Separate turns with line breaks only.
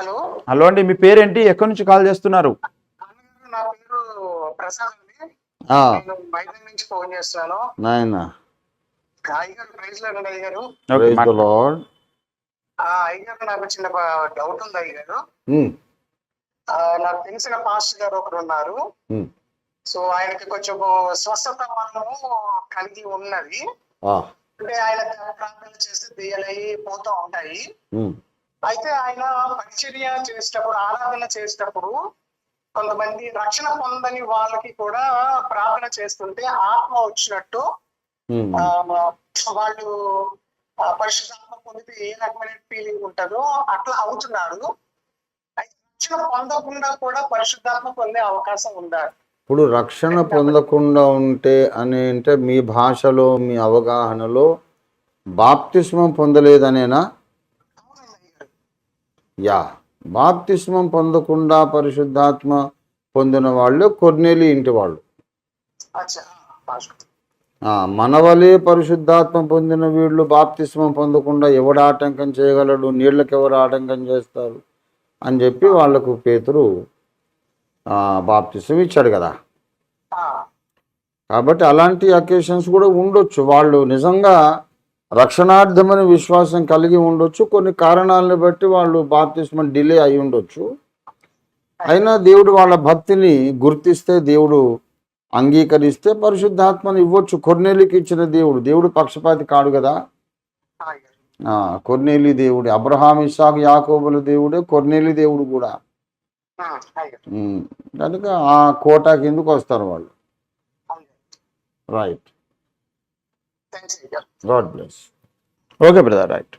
Hello?
Hello అండి మీ పేరేంటి? ఎక్కడి నుంచి కాల్ చేస్తున్నారు?
నా పేరు ప్రసాద్ అండి. నేను వైజాగ్ నుంచి ఫోన్ చేస్తున్నాను.
నాయన.
అయ్యగారు ప్రైజ్ అయ్యగారు. ఆ, అయ్యగారు నాకు చిన్న డౌట్ ఉంది అయ్యగారు.
ఉమ్,
ఆ, నాకు తెలిసిన పాస్టర్ గారు ఒకరు ఉన్నారు. సో ఆయనకి కొంచెం స్వస్థత మనము కలిగి ఉన్నది.
ఆ,
అంటే ఆయన ప్రార్థన చేస్తే దెయ్యాలయ్యి పోతూ ఉంటాయి. అయితే ఆయన పరిచర్య చేసేటప్పుడు ఆరాధన చేసేటప్పుడు కొంతమంది రక్షణ పొందని వాళ్ళకి కూడా ప్రార్థన చేస్తుంటే ఆత్మ వచ్చినట్టు వాళ్ళు పరిశుద్ధాత్మ పొందితే ఏ రకమైన ఫీలింగ్ ఉంటుందో అట్లా అవుతున్నారు అయితే రక్షణ పొందకుండా కూడా పరిశుద్ధాత్మ పొందే అవకాశం ఉందా
ఇప్పుడు రక్షణ పొందకుండా ఉంటే అని అంటే మీ భాషలో మీ అవగాహనలో బాప్తిస్మం పొందలేదనేనా. యా. బాప్తిస్మం పొందకుండా పరిశుద్ధాత్మ పొందిన వాళ్ళు కొర్నేలి ఇంటి వాళ్ళు. మనవలే పరిశుద్ధాత్మ పొందిన వీళ్ళు బాప్తిస్మం పొందకుండా ఎవడు ఆటంకం చేయగలడు నీళ్ళకి ఎవరు ఆటంకం చేస్తారు అని చెప్పి వాళ్ళకు పేతురు ఆ, బాప్తిస్మం ఇచ్చాడు కదా. కాబట్టి అలాంటి అకేషన్స్ కూడా ఉండొచ్చు. వాళ్ళు నిజంగా రక్షణార్థమైన విశ్వాసం కలిగి ఉండొచ్చు. కొన్ని కారణాలను బట్టి వాళ్ళు బాప్తిస్మం డిలే అయి ఉండొచ్చు. అయినా దేవుడు వాళ్ళ భక్తిని గుర్తిస్తే దేవుడు అంగీకరిస్తే పరిశుద్ధాత్మను ఇవ్వచ్చు. కొర్నేలికి ఇచ్చిన దేవుడు దేవుడు పక్షపాతి కాడు కదా. కొర్నేలి దేవుడు అబ్రహాం ఇస్సాక్ యాకోబుల దేవుడే కొర్నేలి దేవుడు కూడా. కనుక ఆ కోటా కిందకు వస్తారు వాళ్ళు. Right
Thanks,
God bless.
Okay, brother. Right.